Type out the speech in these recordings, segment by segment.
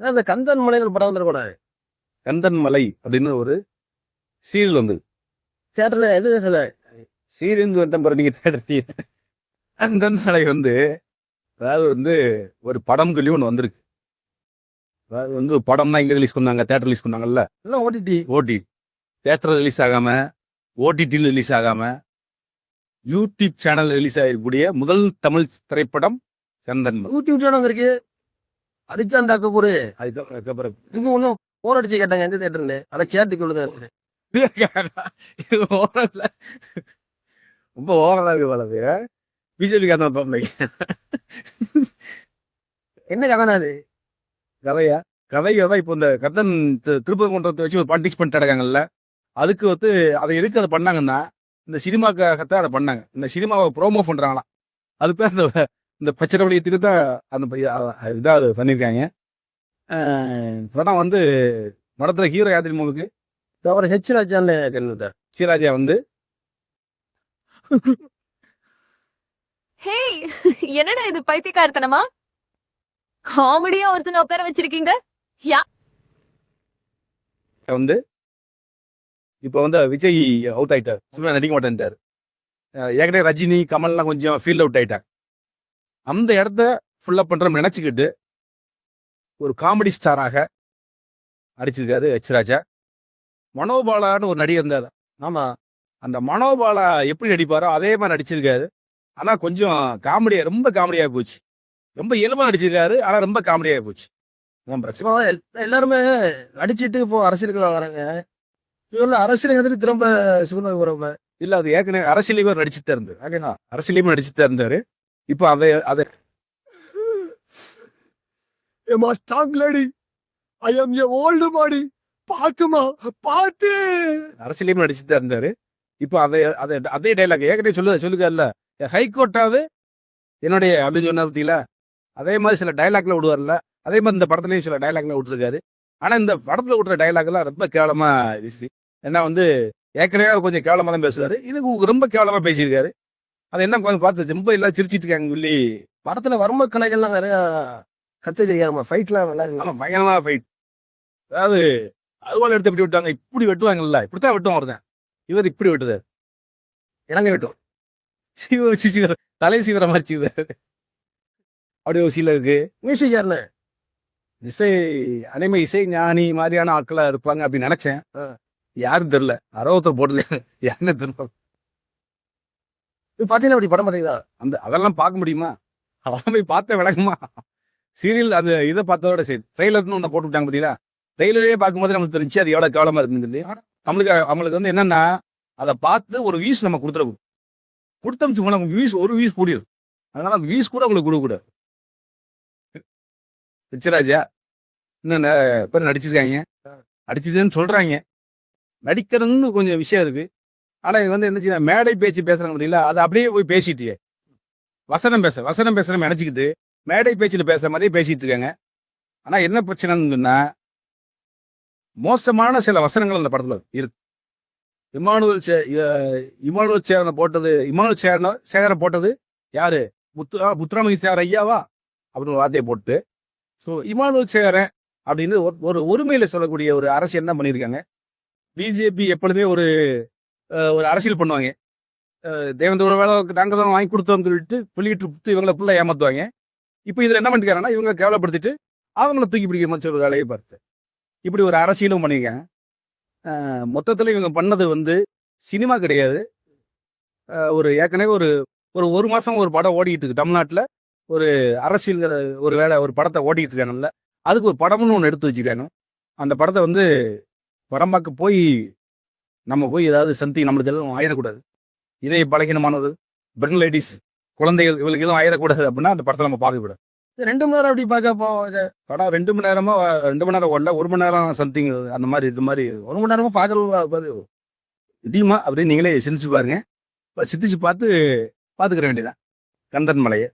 இந்த கந்தன் மலையில் படம் வந்துடக்கூடாது கந்தன் மலை அப்படின்னு ஒரு சீரியல் வந்து. தேட்டர்ல எது? சீரியல் வந்து பாரு நீங்க தேடுறீங்க. கந்தன் மலை வந்து அதாவது வந்து ஒரு படம் சொல்லி ஒன்று வந்திருக்கு. அதாவது வந்து படம்னா இங்க ரிலீஸ் பண்ணாங்க? தேட்டர் ரிலீஸ் பண்ணாங்கல்ல? எல்லாம் ஓடிடி ஓடி தேட்டர் ரிலீஸ் ஆகாம ஓடிடியில் ரிலீஸ் ஆகாம யூடியூப் சேனல் ரிலீஸ் ஆகக்கூடிய முதல் தமிழ் திரைப்படம் கந்தன் மலை. யூடியூப் சேனல் இருக்கு. அதுக்கு அந்த அக்கக்கூறு அதுக்கு- அதுக்கப்புறம் இன்னும் ஒன்றும் போர் அடிச்சு கேட்டாங்க எந்த தேட்டர்னு அதை கேட்டு கொள்ளுதான் ரொம்ப ஓரலா இருக்கு வளது பிஜேபி காரணம் பாப்பீங்க என்ன கதனா அது? கதையா? கதை தான் இப்போ இந்த கந்தன் தி- திருப்பரங்குன்றத்தை வச்சு ஒரு பாலிடிக்ஸ் பண்ணிட்டு இருக்காங்கல்ல. அதுக்கு வந்து அதை எதுக்கு அதை பண்ணாங்கன்னா இந்த சினிமாக்காகத்தான் அதை பண்ணாங்க. இந்த சினிமாவை ப்ரோமோ பண்றாங்களாம். அது பேர் இந்த இந்த பச்சை வழியத்துக்கு தான் அந்த பைய- அ- இதா அது பண்ணியிருக்காங்க படம் வந்து படத்துல ஹீரோ யாத்திரை மூவுக்கு அப்புறம் ஹெச் ராஜான்ல கேள்வி சீராஜா வந்து. ஹேய் என்னடா இது பைத்தியக்காரத்தனமா? காமெடியா ஒருத்தனை உட்கார வச்சிருக்கீங்க? வந்து இப்போ வந்து விஜய் அவுட் ஆயிட்டார். சும்மா நடிக்க மாட்டேன்ட்டார். ஏற்கனவே ரஜினி கமல்லாம் கொஞ்சம் ஃபீல்ட் அவுட் ஆயிட்டாங்க. அந்த இடத்த ஃபுல்லப் பண்றோம் நினைச்சுக்கிட்டு ஒரு காமெடி ஸ்டாராக அடிச்சிருக்காரு ராஜா. மனோபாலான்னு ஒரு நடிகர் இருந்தார். ஆமா. அந்த மனோபாலா எப்படி நடிப்பாரோ அதே மாதிரி நடிச்சிருக்காரு. ஆனா கொஞ்சம் காமெடியா ரொம்ப காமெடியா போச்சு. ரொம்ப இயல்பா நடிச்சிருக்காரு ஆனா ரொம்ப காமெடியா போச்சு. அதான் பிரச்சனை. எல்லாருமே அடிச்சிட்டு இப்போ அரசியலுக்கு வராங்க. இவர்ல அரசியல் எதிர்த்து திரும்ப சிவனுக்கு வரவங்க இல்ல அது ஏற்கனவே அரசியலையும் நடிச்சுட்டு இருந்தாரு. ஓகேங்களா அரசியலையும் நடிச்சுட்டு இருந்தாரு. இப்போ அதை அதை. ஏமா strong lady I am a old body பாத்துமா பாத்து. அரசியலையும் நடிச்சுட்டு தான் இருந்தாரு. இப்போ அதை அதை அதே டைலாக் ஏற்கனவே சொல்லு சொல்லுகல்ல ஹைகோர்ட்டாவது என்னுடைய அப்படின்னு சொன்ன பத்தியில அதே மாதிரி சில டைலாக்ல விடுவார்ல. அதே மாதிரி இந்த படத்துலயும் சில டைலாக்ல விட்டுருக்காரு. ஆனா இந்த படத்துல விடுற டைலாக் எல்லாம் ரொம்ப கேவலமா இருந்துச்சு ஏன்னா வந்து ஏற்கனவே கொஞ்சம் கேவலமா தான் பேசுவாரு. இது ரொம்ப கேவலமா பேசியிருக்காரு. அதை என்ன பார்த்து ரொம்ப எல்லாம் சிரிச்சிட்டு இருக்காங்க சொல்லி. படத்துல வர்ம கலைகள்லாம் நிறைய கத்து தெரியாம ஃபைட்லாம் நல்லா இருக்கு ஆமா ஃபைட் அதாவது அதுபோல எடுத்து எப்படி விட்டாங்க. இப்படி வெட்டுவாங்கல்ல. இப்படித்தான் வெட்டுவான் ஒருத்தன் இவர் இப்படி வெட்டுதார் இறங்க விட்டோம். சீவ வச்சு சீவிர தலை சீவிர மாதிரி சீவாரு அப்படியே ஒரு சீல இருக்கு. மியூசிக் யாருன்னு? இசை அனைமை இசை ஞானி மாதிரியான ஆட்களா இருப்பாங்க அப்படின்னு நினைச்சேன். யாரும் தெரியல. அறுபத்தர் போட்டது யாருன்னு தெரியல. இப்ப பாத்தீங்கன்னா அப்படி படம் பார்த்தீங்களா அந்த அதெல்லாம் பார்க்க முடியுமா? அதெல்லாம் போய் பார்த்த விளக்குமா? சீரியல் அது இதை பார்த்ததோட சரி. ட்ரெய்லர்னு ஒன்று போட்டு விட்டாங்க பார்த்தீங்களா ட்ரெய்லரே பார்க்கும்போது நமக்கு தெரிஞ்சு அது எவ்வளோ கேவலமா இருக்குன்னு நம்மளுக்கு அவங்களுக்கு வந்து என்னன்னா அதை பார்த்து ஒரு வீஸ் நம்ம கொடுத்துடக்கூடாது. கொடுத்தோம்னு நமக்கு வீஸ் ஒரு வீஸ் கூடிடும் அதனால அந்த வீஸ் கூட உங்களுக்கு கொடுக்கக்கூடாது. ரிச்சராஜா இன்னும் பேர் நடிச்சிருக்காங்க. நடிச்சதுன்னு சொல்றாங்க. நடிக்கிறதுன்னு கொஞ்சம் விஷயம் இருக்கு. ஆனால் இது வந்து என்ன மேடை பேச்சு பேசுகிறாங்க பார்த்தீங்களா அதை அப்படியே போய் பேசிட்டு வசனம் பேச வசனம் பேசுகிற நினைச்சுக்கிட்டு மேடை பேச்சில் பேசுகிற மாதிரியே பேசிகிட்டு இருக்காங்க. ஆனால் என்ன பிரச்சனைன்னு சொன்னால் மோசமான சில வசனங்கள் அந்த படத்தில் இருக்கு. இமானுவல் சே- இமானுவல் சேரனை போட்டது இமானுவல் சேரன சேகரை போட்டது யாரு? முத்து ஆ, முத்துராமலிங்க சேகர் ஐயாவா? அப்படின்னு ஒரு வார்த்தையை போட்டு ஸோ இமானுவல் சேகரன் அப்படின்னு ஒரு- ஒரு உரிமையில் சொல்லக்கூடிய ஒரு அரசு என்ன பண்ணியிருக்காங்க? பிஜேபி எப்பொழுதுமே ஒரு ஒரு அரசியல் பண்ணுவாங்க. தேவந்தோட தேவேந்திர வேலை நாங்கள் தான் வாங்கி கொடுத்தோம்னு சொல்லிட்டு புள்ளிட்டு புத்து இவங்களை புள்ள ஏமாத்துவாங்க. இப்போ இதில் என்ன பண்ணிருக்காங்கன்னா இவங்க கேவலப்படுத்திட்டு அவங்கள தூக்கி பிடிக்கிற மாதிரி ஒரு வேலையை பார்த்து. இப்படி ஒரு அரசியலும் பண்ணியிருக்காங்க மொத்தத்தில் இவங்க பண்ணது வந்து சினிமா கிடையாது. ஒரு ஏற்கனவே ஒரு ஒரு ஒரு மாதம் ஒரு படம் ஓடிக்கிட்டு இருக்கு. தமிழ்நாட்டில் ஒரு அரசியல் ஒரு வேலை ஒரு படத்தை ஓடிக்கிட்டு இருக்காங்கல்ல அதுக்கு ஒரு படம்னு ஒன்று எடுத்து வச்சுருக்காங்க. அந்த படத்தை வந்து படம் பார்க்க போய் நம்ம போய் ஏதாவது சந்தி நம்மளுக்கு எதுவும் ஆயிடக்கூடாது இதே பலகீனமானது பெண் லேடிஸ் குழந்தைகள் இவளுக்கு எதுவும் ஆயிடக்கூடாது அப்படின்னா அந்த படத்தை நம்ம பார்க்கக்கூடாது. ரெண்டு மணி நேரம் அப்படி பார்க்க போ படம் ரெண்டு மணி நேரமா ரெண்டு மணி நேரம் ஓடல ஒரு மணி நேரம் சம்திங் அந்த மாதிரி இது மாதிரி ஒரு மணி நேரமா பாக்குறது இடியுமா அப்படின்னு நீங்களே சிந்திச்சு பாருங்க. சிந்திச்சு பார்த்து பார்த்துக்கிற வேண்டியதான் கந்தன் மலையை.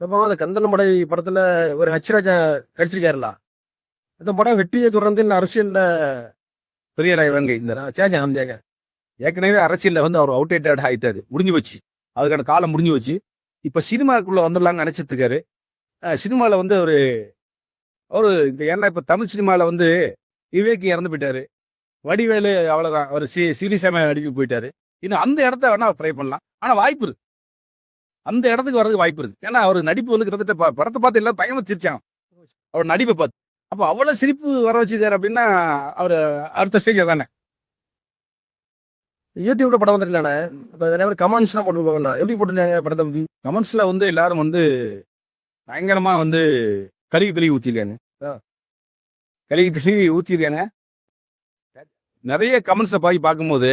இப்போ அந்த கந்தன் படத்தில் ஒரு ஹச்ராஜா நடிச்சிருக்காருல இந்த படம் வெற்றியை தொடர்ந்து இந்த அரசியலில் பெரிய இவங்க. இந்த சேஞ்ச அமைஞ்சாங்க ஏற்கனவே அரசியலில் வந்து அவர் அவுடேட்டட் ஆகிட்டாரு முடிஞ்சு வச்சு அதுக்கான காலம் முடிஞ்சு வச்சு இப்போ சினிமாவுக்குள்ளே வந்துடலாம்னு நினச்சிட்டுருக்காரு. இருக்காரு வந்து ஒரு அவர் இந்த ஏன்னா இப்போ தமிழ் சினிமாவில் வந்து விவேக் இறந்து போயிட்டாரு. வடிவேலு அவ்வளோதான் அவர் சி சீரியஸாம அடிக்க போயிட்டாரு. இன்னும் அந்த இடத்த வேணா ட்ரை பண்ணலாம். ஆனால் வாய்ப்பு இருக்கு. அந்த இடத்துக்கு வர்றதுக்கு வாய்ப்பு இருக்கு. ஏன்னா அவர் நடிப்பு வந்து கிட்டத்தட்ட ப- படத்தை பார்த்து எல்லாம் பயமா சிரிச்சாங்க அவர் நடிப்பை பார்த்து. அப்போ அவ்வளவு சிரிப்பு வர வச்சுக்காரு அப்படின்னா அவர் அடுத்த ஸ்டேஜ் தானே? யூடியூப்ல படம் வந்துருக்கலானே இப்ப நிறைய பேர் கமெண்ட்ஸ்லாம் போட்டுருப்பாங்கல்ல எப்படி போட்டுருக்காங்க படத்தை கமெண்ட்ஸ்ல வந்து எல்லாரும் வந்து பயங்கரமா வந்து கழுவி கழுவி ஊத்திருக்காங்க கழுவி கழுவி ஊத்திருக்காங்க நிறைய கமெண்ட்ஸை போய் பார்க்கும்போது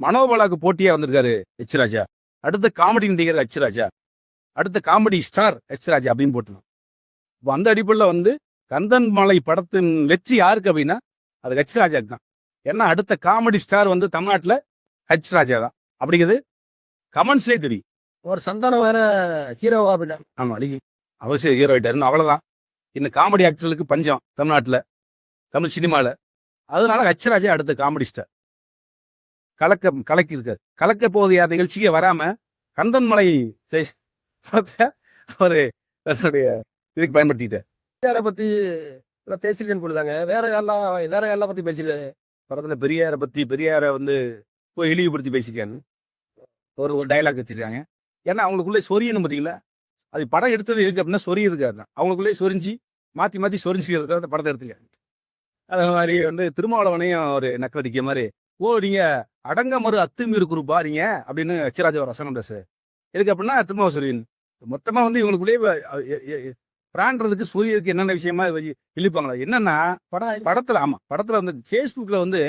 மனோபலாக்கு போட்டியா வந்திருக்காரு எச் ராஜா அடுத்த காமெடி நடிகர் எச் ராஜா அடுத்த காமெடி ஸ்டார் எச் ராஜா அப்படின்னு இப்போ அந்த அடிப்படையில் வந்து கந்தன் மலை படத்தின் வெற்றி யாருக்கு அப்படின்னா அது ஹெச் ராஜாக்கு தான். ஏன்னா அடுத்த காமெடி ஸ்டார் வந்து தமிழ்நாட்டில் ஹெச் ராஜா தான். அப்படிங்கிறது கமெண்ட்ஸ்லேயே தெரியும். ஒரு சந்தானம் வேற ஹீரோவா அப்படின்னா. ஆமா அழகி அவசியம் ஹீரோ ஆயிட்டாருன்னு அவ்வளவுதான். இன்னும் காமெடி ஆக்டர்களுக்கு பஞ்சம் தமிழ்நாட்டுல தமிழ் சினிமால அதனால ஹச்சராஜா அடுத்த காமெடி ஸ்டார் கலக்க கலக்கி இருக்காரு. கலக்க போகுது யார் நிகழ்ச்சிக்கு வராம கந்தன்மலை அவரு தன்னுடைய இதுக்கு பயன்படுத்திட்டார் பெரியாரை பத்தி எல்லாம் பேசிருக்கேன்னு போடுதாங்க வேற யாரெல்லாம் வேற யாரெல்லாம் பத்தி பேசிருக்காரு படத்துல பெரியாரை பத்தி பெரியாரை வந்து போய் இழிவுபடுத்தி பேசியிருக்காரு ஒரு ஒரு டைலாக் வச்சிருக்காங்க. ஏன்னா அவங்களுக்குள்ளே சொரியணும் பார்த்தீங்களா அது படம் எடுத்தது இருக்கு அப்படின்னா சொரியதுக்காக தான் அவங்களுக்குள்ளே சொரிஞ்சு மாற்றி மாற்றி சொரிஞ்சுக்கிறதுக்காக அந்த படத்தை எடுத்துக்காங்க அதே மாதிரி வந்து திருமாவளவனையும் ஒரு நக்கடிக்க மாதிரி ஓ நீங்க அடங்க மறு அத்துமீறு குரூப்பா நீங்க? அப்படின்னு அச்சிராஜா ஒரு வசனம் பேசு எதுக்கு அப்படின்னா திருமாவ சொரியன் மொத்தமா வந்து இவங்களுக்குள்ளேயே பிரான்றதுக்கு சூரியதுக்கு என்னென்ன விஷயமா இழுப்பாங்களா? என்னன்னா படம் படத்துல ஆமா படத்துல வந்து ஃபேஸ்புக்ல வந்து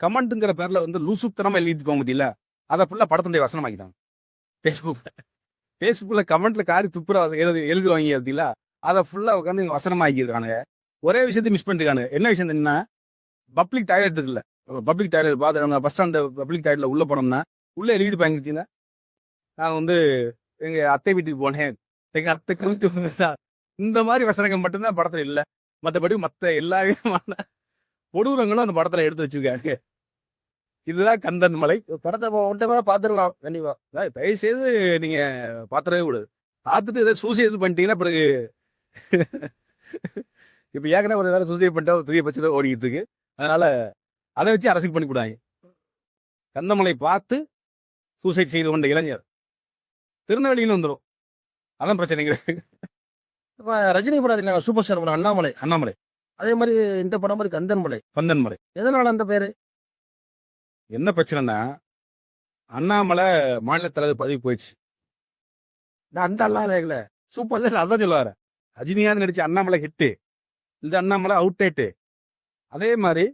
கமெண்ட்டுங்கிற பேர்ல வந்து லூசுத்தனமா எழுதிக்கோங்க முடியல அதை ஃபுல்லா படத்துடைய வசனமாக்கிட்டாங்க. ஃபேஸ்புக்ல ஃபேஸ்புக்ல கமெண்ட்ல காரி துப்புர வசனம் எழுதி எழுதுவாங்க அப்படில அதை ஃபுல்லா உட்காந்து வசனமாக்கியிருக்கானுங்க. ஒரே விஷயத்தை மிஸ் பண்ணிருக்கானு என்ன விஷயம் என்ன பப்ளிக் டாய்லெட் இருக்குல்ல பப்ளிக் டாய்லெட் நம்ம பஸ் ஸ்டாண்டு பப்ளிக் டாய்லெட்ல உள்ள போனோம்னா உள்ள எழுதிருப்பாங்க பார்த்தீங்களா நான் வந்து எங்க அத்தை வீட்டுக்கு போனேன். எங்க அத்தை. இந்த மாதிரி வசனங்கள் மட்டும்தான் படத்துல இல்ல. மற்றபடி மற்ற எல்லா விதமான கொடூரங்களும் அந்த படத்துல எடுத்து வச்சிருக்காங்க. இதுதான் கந்தன் மலை. படத்தை ஒன்றமா பார்த்துருக்கலாம் கண்டிப்பா தயவு செய்து நீங்க பாத்திரவே கூடாது. பார்த்துட்டு ஏதாவது சூசைட் பண்ணிட்டீங்கன்னா பிறகு இப்ப ஏற்கனவே ஒரு வேலை சூசைட் பண்ணிட்டா ஒரு பெரிய பிரச்சனை ஓடிக்கிட்டு இருக்கு அதனால அதை வச்சு அரசியல் பண்ணி கூடாங்க கந்தமலை பார்த்து சூசைட் செய்து கொண்ட இளைஞர். திருநெல்வேலியில் வந்துடும் அதான் பிரச்சனைங்க இப்ப ரஜினி படம் இல்லைங்க சூப்பர் ஸ்டார் படம் அண்ணாமலை அண்ணாமலை. அதே மாதிரி இந்த படம் மாதிரி கந்தன் மலை கந்தன் மலை எதனால அந்த பேரு? என்ன பிரச்சனைனா அண்ணாமலை மாநில தலைவர் பதவி போயிடுச்சு. நான் அந்த எல்லாம் கேட்கல சூப்பர் ஸ்டார் அதான் சொல்லுவாரு. ரஜினிகாந்த் நடிச்ச அண்ணாமலை ஹிட்டு இந்த அண்ணாமலை அவுட் ஆயிட்டு அதே மாதிரி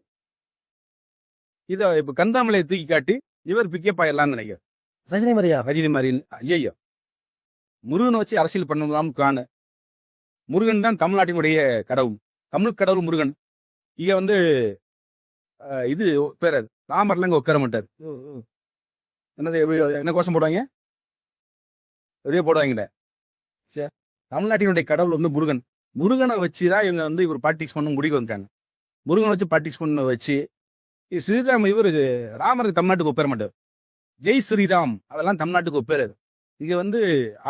இதை இப்ப கந்தாமலையை தூக்கி காட்டி இவர் பிக்கப் ஆயிடலாம்னு நினைக்கிறார் ரஜினி மாதிரியா? ரஜினி மாதிரி ஐயோ முருகனை வச்சு அரசியல் பண்ணலாம் காண முருகன் தான் தமிழ்நாட்டினுடைய கடவுள். தமிழ் கடவுள் முருகன். இங்க வந்து இது பேர் அது ராமர்ல இங்க உட்கார மாட்டார். என்னது என்ன கோஷம் போடுவாங்க? எப்படியோ போடுவாங்கல்ல சரி தமிழ்நாட்டினுடைய கடவுள் வந்து முருகன். முருகனை வச்சு தான் இவங்க வந்து இவர் பாலிடிக்ஸ் பண்ண முடிவு வந்தாங்க முருகனை வச்சு பாலிடிக்ஸ் பண்ண வச்சு ஸ்ரீராம் இவர் ராமருக்கு தமிழ்நாட்டுக்கு ஒப்பேற மாட்டார். ஜெய் ஸ்ரீராம் அதெல்லாம் தமிழ்நாட்டுக்கு ஒப்பேறாது இங்க வந்து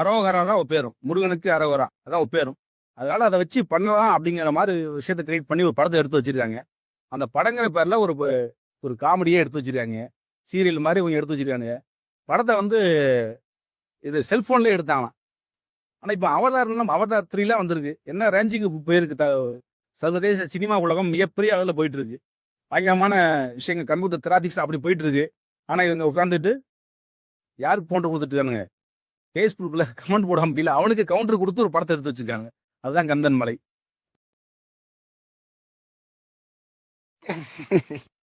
அரோகரா தான் ஒப்பேரும் முருகனுக்கு அரோகரா அதான் ஒப்பேரும் அதனால அதை வச்சு பண்ணலாம் அப்படிங்கிற மாதிரி விஷயத்த விஷயத்தை கிரியேட் பண்ணி ஒரு படத்தை எடுத்து வச்சிருக்காங்க. அந்த படங்கிற பேர்ல ஒரு ஒரு காமெடியே எடுத்து வச்சிருக்காங்க. சீரியல் மாதிரி இவங்க எடுத்து வச்சிருக்காங்க படத்தை வந்து இது செல்போன்ல எடுத்தாங்களாம். ஆனா இப்போ அவதாரம் அவதார் த்ரீலாம் வந்திருக்கு. என்ன ரேஞ்சுக்கு போயிருக்கு? த சர்வதேச சினிமா உலகம் மிகப்பெரிய அளவில் போயிட்டு இருக்கு பயங்கரமான விஷயங்கள் கம்ப்யூட்டர் திராபிக்ஸ் அப்படி போயிட்டு இருக்கு ஆனா இவங்க உட்காந்துட்டு யாருக்கு போன்று கொடுத்துட்டு இருக்கானுங்க? ஃபேஸ்புக்கில் கமெண்ட் போட முடியல. அவனுக்கு கவுண்டர் கொடுத்து ஒரு படத்தை எடுத்து வச்சிருக்காங்க. அதுதான் கந்தன் மலை.